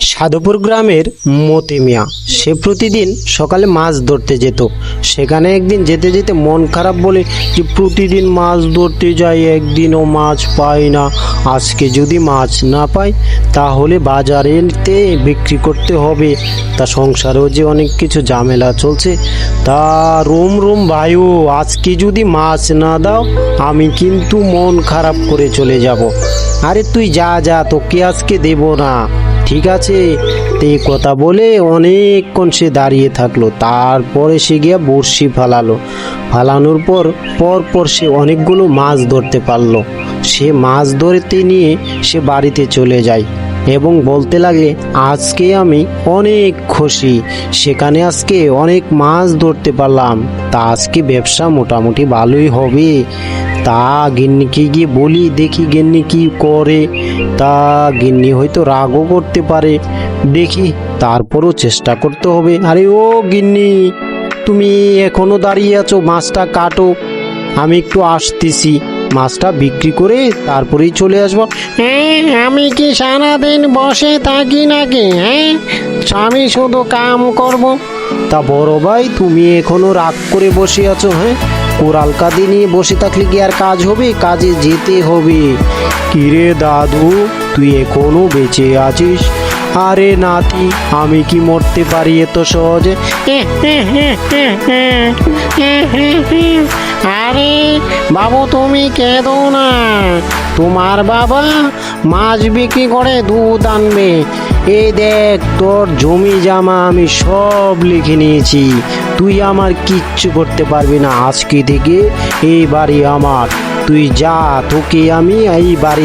সাধুপুর গ্রামের মতি মিয়া। সে প্রতিদিন সকালে মাছ ধরতে যেত। সেখানে একদিন যেতে যেতে মন খারাপ বলে যে প্রতিদিন মাছ ধরতে যাই, একদিনও মাছ পাই না। আজকে যদি মাছ না পাই, তাহলে বাজারেতে বিক্রি করতে হবে। তা সংসারেও যে অনেক কিছু ঝামেলা চলছে, তা রোম রোম ভাইও, আজকে যদি মাছ না দাও, আমি কিন্তু মন খারাপ করে চলে যাব। আরে তুই যা যা, তোকে আজকে দেব না। ঠিক আছে? তো কথা বলে অনেকক্ষণ সে দাঁড়িয়ে থাকল। তারপরে সে গিয়ে বড়শি ফালালো। ফালানোর পর পর পর সে অনেকগুলো মাছ ধরতে পারল। সে মাছ ধরতে নিয়ে সে বাড়িতে চলে যায় এবং বলতে লাগে, আজকে আমি অনেক খুশি। সেখানে আজকে অনেক মাছ ধরতে পারলাম। তা আজকে ব্যবসা মোটামুটি ভালোই হবে। তা গিন্নিকে গিয়ে বলি, দেখি গিন্নি কি করে। তা গিন্নি হয়তো রাগও করতে পারে। দেখি, তারপরও চেষ্টা করতে হবে। আরে ও গিন্নি, তুমি এখনও দাঁড়িয়ে আছো, মাছটা কাটো। আমি একটু আসতেছি। মাছটা বিক্রি করে তারপরেই চলে আসব। হ্যাঁ আমি কি সারাদিন বসে থাকি নাকি? হ্যাঁ আমি শুধু কাম করব। তা বড় ভাই, তুমি এখনও রাগ করে বসে আছো হ্যাঁ? কোরাল কাঁদি নিয়ে বসে থাকলে কি আর কাজ হবে? কাজে যেতে হবে। কিরে দাদু, তুই এখনও বেঁচে আছিস? আরে নাতি, আমি কি মরতে পারি এত সহজে? আরে বাবু, তুমি কেঁদো না। তোমার বাবা মাছ বিক্রি করে দুধ আনবে। এই দেখ, তোর জমি জামা আমি সব লিখে নিয়েছি। তুই আমার কিচ্ছু করতে পারবি না আজকে থেকে এই বাড়ি আমার। তুই যা, তোকে আমি এই বাড়ি